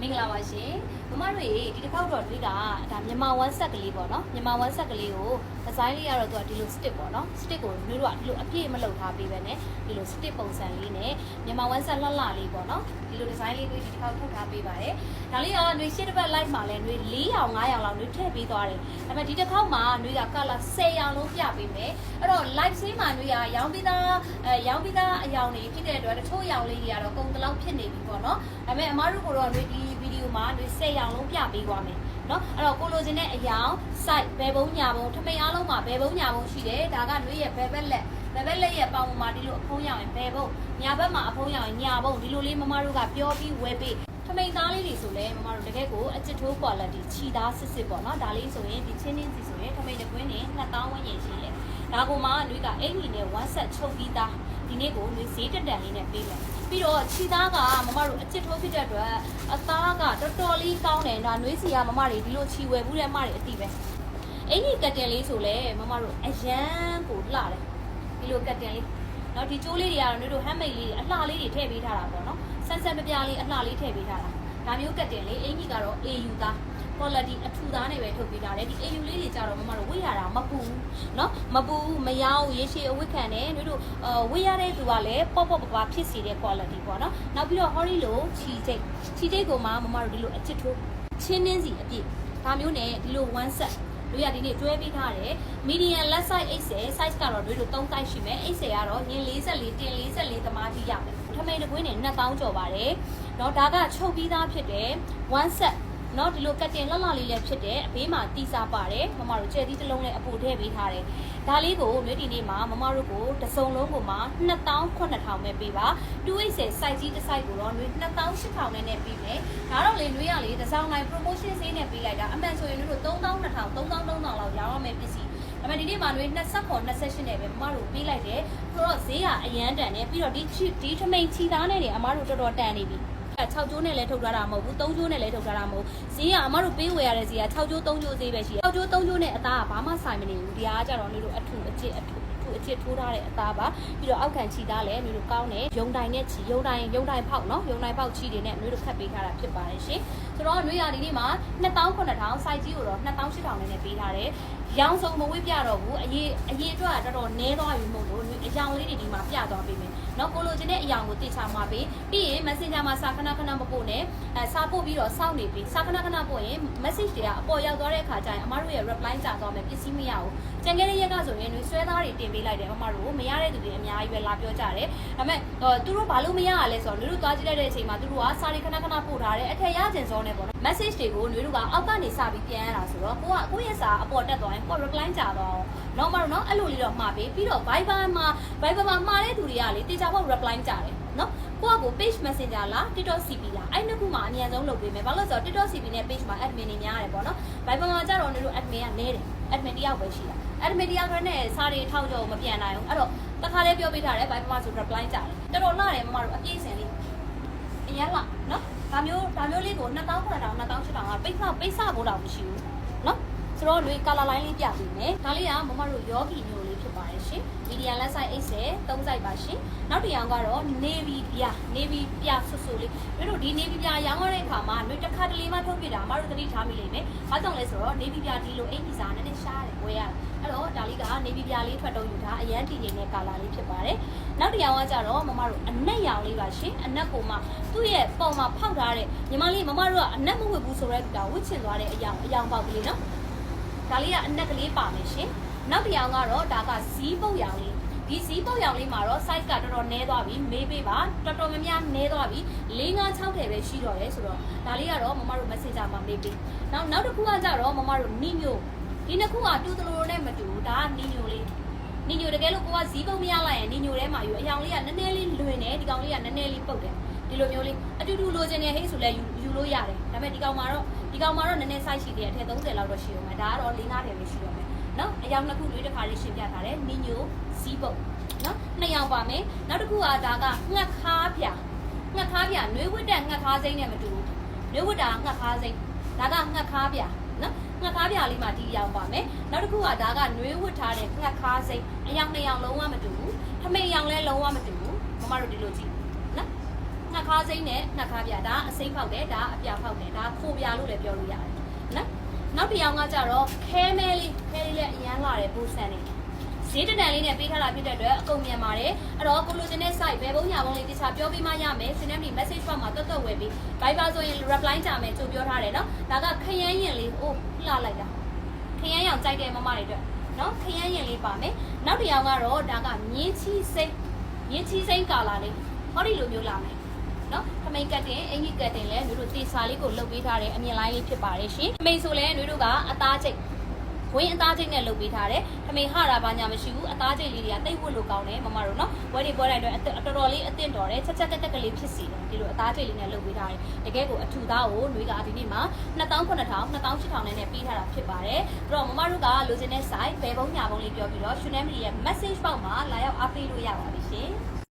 မင်္ဂလာပါရှင်မမတို့ရေဒီတစ်ခေါက်တော့တွေ့တာဒါမြန်မာ1 set ကလေးပေါ့နော်မြန်မာ1 set ကလေးကိုဒီဇိုင်းလေးကတော့သူကဒီလို stick ပေါ့နော် stick ကိုမျိုးတို့ကဒီလိုအပြည့်မလုပ်ထားပေးပဲねဒီလို stick ပုံစံလေးနဲ့မြန်မာ1 set လှလှလေးပေါ့နော်ဒီလိုဒီဇိုင်းလေးကိုဒီတစ်ခေါက်ထုတ်ထားပေးပါတယ်ဒါလေးကຫນွေရှစ်တစ်ပတ် live မှာလဲຫນွေ4ရောင်5ရောင်လောက်ຫນွေထည့်ပေးသွားတယ်ဒါပေမဲ့ဒီတစ်ခေါက်မှာຫນွေက color 10ရောင်လုံးပြပေးမယ်အဲ့တော့ live stream မှာຫນွေကရောင်ပြီးသားအဲရောင်ပြီးသားအရောင်တွေဖြစ်တဲ့အတွက်တချို့ရောင်လေးတွေကတော့ကုန်တလောက်ဖြစ်နေပြီပေါ့နော်ဒါပေမဲ့အမားတို့ကတော့ຫນွေဒီဗီ ဒီယိုမှာတွေ10ရောင်လုံးပြပေးသွားမယ်နော်အဲ့တော့ကိုလိုချင်တဲ့အရာ site ဘယ်ဘုံညာဘုံထမိန်အားလုံးမှာဘယ်ဘုံညာဘုံရှိတယ်ဒါကတွေရဲ့ဘယ်ဘက်လက်ဘယ်ဘက်လက်ရဲ့ပေါင်မှာဒီလိုအဖုံးရောင်ရင်ဘယ်ဘုံညာဘက်မှာအဖုံးရောင်ရင်ညာဘုံဒီလိုလေးမမတို့ကပြောပြီးဝယ်ပေးထမိန်သားလေးတွေဆိုလဲမမတို့တကယ်ကိုအချစ်ထိုး quality ခြိသားစစ်စစ်ပေါ့နော်ဒါလေးဆိုရင်ဒီချင်းချင်းစီဆိုရင်ထမိန်တကွင်းနဲ့2000ဝန်းကျင်ရှိတယ် ဒါကိုမှနွေးကအဲ့ဒီနဲ့ဝမ်းဆက်ချုပ်ပြီးသားဒီနေ့ကိုနွေဈေးတန်တန်လေးနဲ့ပေးမယ်ပြီးတော့ခြေသားကမမတို့အချစ်ထိုးဖြစ်တဲ့အတွက်အသားကတော်တော်လေးကောင်းတယ်ဒါနွေးစီကမမတွေဒီလိုခြီဝယ်ဘူးတဲ့အမတွေအတိပဲအဲ့ဒီကတ်တင်လေးဆိုလဲမမတို့အရန်ကိုလှတယ်ဒီလိုကတ်တင်လေးနော်ဒီကျိုးလေးတွေကတော့တို့ဟမ်းမိတ်လေးအလှလေးတွေထည့်ပေးထားတာပေါ့နော်ဆန်းဆန်းပြပြလေးအလှလေးထည့်ပေးထားတာဒါမျိုးကတ်တင်လေးအင်ကြီးကတော့ AU သား quality အထူသားနဲ့ပဲထုတ်ပေးထားတယ်ဒီ AU လေးတွေကြတော့မမတို့ဝေ့ရတာမပူဘူးเนาะမပူဘူးမရောရေရှည်အဝတ်ခံတယ်တို့တို့အဝေ့ရတဲ့သူကလည်းပေါ့ပေါ့ပပဖြစ်စီတဲ့ quality ပေါ့နော်နောက်ပြီးတော့ hori လို့ချီချိတ်ချီချိတ်ကိုမှမမတို့ဒီလိုအချစ်ထိုးချင်းနှင်းစီအပြည့်ဒါမျိုးနဲ့ဒီလို one set တို့ရဒီနေ့တွဲပေးထားတယ် medium left side 80 size ကတော့တို့တို့3 size ရှိမယ်80ကတော့ရင်44တင်44သမားကြီးရမယ်ထမိန်တကွင်းနဲ့2000ကျော်ပါတယ်เนาะဒါကချုပ်ပြီးသားဖြစ်တယ် one set เนาะဒီလိုကတ်တင်လှလှလေးလည်းဖြစ်တယ်အဘေးမှာတီစာပါတယ်မမတို့ကျဲသီးတစ်လုံးလည်းအပူထည့်ပေးထားတယ်ဒါလေးကိုမြို့တီနေ့မှာမမတို့ကိုတစ်စုံလုံးကိုမှ2,800ပဲပေးပါ280 size ကြီးတစ် size ကိုတော့2,800နဲ့နဲ့ပေးမယ်ဒါတော့လေနွေရလေတစ်စောင်းတိုင်း promotion ဈေးနဲ့ပေးလိုက်တာအမှန်ဆိုရင်တို့3,200 3,300လောက်ရောင်းရမယ်ပစ္စည်းဒါပေမဲ့ဒီနေ့မှာတွေ20ခေါ်28နဲ့ပဲမမတို့ပေးလိုက်တယ်ဆိုတော့ဈေးကအရန်တန်နေပြီးတော့ဒီဒီထမိန်ချီသားနဲ့နေအမတို့တော်တော်တန်နေပြီ 6ကျိုးနဲ့လည်းထုတ်ထားတာမဟုတ်ဘူး3ကျိုးနဲ့လည်းထုတ်ထားတာမဟုတ်ဈေးကအမတို့ပေးဝယ်ရတဲ့ဈေးက6ကျိုး3ကျိုးဈေးပဲရှိတယ်6ကျိုး3ကျိုးနဲ့အသားကဘာမှဆိုင်မနေဘူးဒီအားကြတော့နေတို့အထူအချစ်အထူအချစ်ထိုးထားတဲ့အသားပါပြီးတော့အောက်ခံချီသားလည်းမျိုးတို့ကောင်းတယ်ယုံတိုင်နဲ့ချီယုံတိုင်ယုံတိုင်ဖောက်နော်ယုံတိုင်ဖောက်ချီတွေနဲ့မျိုးတို့ခတ်ပေးထားတာဖြစ်ပါတယ်ရှင်ဆိုတော့နှွေးရဒီနေ့မှာ2900 size ကြီးကိုတော့2800နဲ့ပေးထားတယ် ရောင်စုံမဝေးပြတော့ဘူးအရေးအရေးအတွက်တော်တော်နည်းသွားပြီမို့လို့အယောင်လေးတွေဒီမှာပြသွားပေးမယ်နော်ကိုလိုချင်တဲ့အယောင်ကိုတိချမှာပေးပြီးရင် messenger မှာစာခဏခဏမပို့နဲ့အဲစာပို့ပြီးတော့စောင့်နေပြီစာခဏခဏပို့ရင် message တွေကအပေါ်ရောက်သွားတဲ့အခါကျရင်အမတို့ရဲ့ reply ကြာသွားမယ်ပစ္စည်းမရဘူးကြံခဲ့တဲ့ရက်ကဆိုရင်ဆွဲသားတွေတင်ပေးလိုက်တယ်အမတို့ကိုမရတဲ့သူတွေအများကြီးပဲလာပြောကြတယ်ဒါပေမဲ့သူတို့ဘာလို့မရရလဲဆိုတော့လူတို့သွားကြည့်လိုက်တဲ့အချိန်မှာသူတို့ကစာတွေခဏခဏပို့ထားတယ်အထက်ရကျင်စောနဲ့ပေါ့နော် message တွေကိုလူတို့ကအောက်ကနေစပြီးပြန်ရတာဆိုတော့ကိုကကိုယ့်ရဲ့စာအပေါ်တက်သွားရင်ကို reply ကြာသွားအောင်တော့မတော့နော်အဲ့လိုလေးတော့မှာပေးပြီးတော့ Viber မှာ Viber မှာမှာတဲ့သူတွေကလေတေချာဖို့ reply ကြတယ်နော်ကိုကကို page messenger လား TikTok CP လားအဲ့နှစ်ခုမှာအများဆုံးလုပ်ပေးမယ်ဘာလို့လဲဆိုတော့ TikTok CP နဲ့ page မှာ admin တွေများတယ်ပေါ့နော် Viber မှာကျတော့တို့ admin ကနေတယ် admin တယောက်ပဲရှိတာ admin တယောက်နဲ့စားတွေထောက်ကြောမပြန်နိုင်ဘူးအဲ့တော့တခါလေးပြောပေးထားတယ် Viber မှာဆို reply ကြတယ်တော်တော်လာတယ်မမတို့အပြည့်စင်လေးအရင်လာနော်ဒါမျိုးဒါမျိုးလေးကို2900 2800ကပိတ်ခပိတ်စဖို့တော့မရှိဘူးနော် ဆိုတော့လွေကာလာလိုင်းလေးပြပေးမယ်ဒါလေးကမမတို့ယောဂီမျိုးလေးဖြစ်ပါတယ်ရှင်မီဒီယာလက်ဆိုင်အိတ်ဆယ်3စိုက်ပါရှင်နောက်တစ်ရောင်ကတော့ navy ပြ navy ပြဆွဆွလေးတို့တို့ဒီ navy ပြရောင်းရတဲ့အခါမှာလွေတစ်ခါတလေမှထုတ်ပြတာမတို့သတိထားမိလိမ့်မယ်ဘာကြောင့်လဲဆိုတော့ navy ပြဒီလိုအိတ်ဒီဇာနဲ့နည်းရှားတယ်ဝယ်ရတယ်အဲ့တော့ဒါလေးက navy ပြလေးထွက်တော့ယူတာအရန်တည်နေတဲ့ကာလာလေးဖြစ်ပါတယ်နောက်တစ်ရောင်ကကြတော့မမတို့အနက်ရောင်လေးပါရှင်အနက်ကိုမှသူ့ရဲ့ပုံမှာဖောက်ထားတဲ့ညီမလေးမမတို့ကအနက်မဝတ်ဘူးဆိုတော့ဒါဝတ်ချင်သွားတဲ့အယောင်အယောင်ပေါက်ကလေးနော် ဒါလေးကအနက်ကလေးပါမယ်ရှင်နောက်တစ်ရောင်ကတော့ဒါကဇီးပုတ်ရောင်လေးဒီဇီးပုတ်ရောင်လေးမှာတော့ size ကတော်တော်နည်းသွားပြီမေးပေးပါတော်တော်များများနည်းသွားပြီ၄၅6ထည်ပဲရှိတော့တယ်ဆိုတော့ဒါလေးကတော့မမတို့ messenger မှာမေးပေးနောက်နောက်တစ်ခုကကြတော့မမတို့နိမျိုးဒီနှစ်ခုကတူတလိုနဲ့မတူဘူးဒါကနိမျိုးလေးနိညိုတကယ်လို့ကိုကဇီးပုံမရလိုက်ရင်နိညိုထဲမှာယူအယောင်လေးကနည်းနည်းလေးလွင်တယ်ဒီကောင်လေးကနည်းနည်းလေးပုတ်တယ်ဒီလိုမျိုးလေးအတူတူလိုချင်တဲ့ဟိတ်ဆိုလဲယူယူလို့ရတယ်ဒါပေမဲ့ဒီကောင်မှာတော့ ဒီကောင်မှာတော့နည်းနည်း size ရှိသေးတယ်အထက်30လောက်တော့ရှိအောင်မယ်ဒါကတော့၄၅ထည်ပဲရှိတော့မယ်နော်အယောင်နှစ်ခုလေးတစ်ခါလေးရှင်းပြထားတယ်နိညိုဇီးပုံနော်နှစ်ယောက်ပါမယ်နောက်တစ်ခုကဒါကငှက်ခါပြငှက်ခါပြနှွေးဝတ်တဲ့ငှက်ခါစိမ့်နဲ့မတူဘူးနှွေးဝတ်တာငှက်ခါစိမ့်ဒါကငှက်ခါပြနော်ငှက်ခါပြလေးမှာဒီရောင်ပါမယ်နောက်တစ်ခုကဒါကနှွေးဝတ်ထားတဲ့ငှက်ခါစိမ့်အယောင်နှစ်ယောင်လုံးဝမတူဘူးထမိန်ရောင်လည်းလုံးဝမတူဘူးမမတို့ဒီလိုကြည့် နော်နှစ်ခါစိမ့်နဲ့နှစ်ခါပြဒါအစိမ့်ဖောက်တယ်ဒါအပြဖောက်တယ်ဒါခိုပြလို့လည်းပြောလို့ရတယ်နော်နောက်တစ်ယောက်ကကြတော့ခဲမဲလေးခဲလေးလည်းအရန်လာတယ်ပူဆန်နေဈေးတနံလေးနဲ့ပေးထားတာဖြစ်တဲ့အတွက်အကုန်မြန်ပါတယ်အဲ့တော့ကိုလိုချင်တဲ့ site ဘယ်ဘုံညာဘုံလေးတခြားပြောပြီးမှရမယ်စနေမီ message box မှာတွတ်တွတ်ဝယ်ပြီး Viber ဆိုရင် reply ကြမယ်ကြိုပြောထားတယ်နော်ဒါကခရမ်းရင်လေးအိုးလှလိုက်တာခရမ်းရောင်ကြိုက်တဲ့မမတွေအတွက်နော်ခရမ်းရင်လေးပါမယ်နောက်တစ်ယောက်ကတော့ဒါကမြင်းချီစိမ့်မြင်းချီစိမ့်ကာလာလေးဟောဒီလိုမျိုးလာမယ် နော်ခမိန်ကတ်တင်အင်ကြီးကတ်တင်လဲတို့တို့တေစာလေးကိုလှုပ်ပေးထားတဲ့အမြင်လိုင်းလေးဖြစ်ပါတယ်ရှင်ခမိန်ဆိုလဲတို့တို့ကအသားချိတ်ဝင်းအသားချိတ်နဲ့လှုပ်ပေးထားတယ်ခမိန်ဟတာဘာညာမရှိဘူးအသားချိတ်လေးတွေကတိတ်ဝတ်လို့ကောင်းတယ်မမတို့နော်ဝဲဒီပွဲတိုင်းတော့အတော်တော်လေးအသင့်တော်တယ်ချက်ချက်တက်တက်ကလေးဖြစ်စီတယ်ဒီလိုအသားချိတ်လေးနဲ့လှုပ်ပေးထားတယ်တကယ်ကိုအထူသားကိုနှွေးကဒီနေ့မှာ2900 2800နဲ့နဲ့ပေးထားတာဖြစ်ပါတယ်အဲ့တော့မမတို့ကလိုချင်တဲ့ site ဘယ်ဘုံညာဘုံလေးပြောပြီးတော့ Shunam ရဲ့ message box မှာလာရောက်အားပေးလို့ရပါပြီရှင်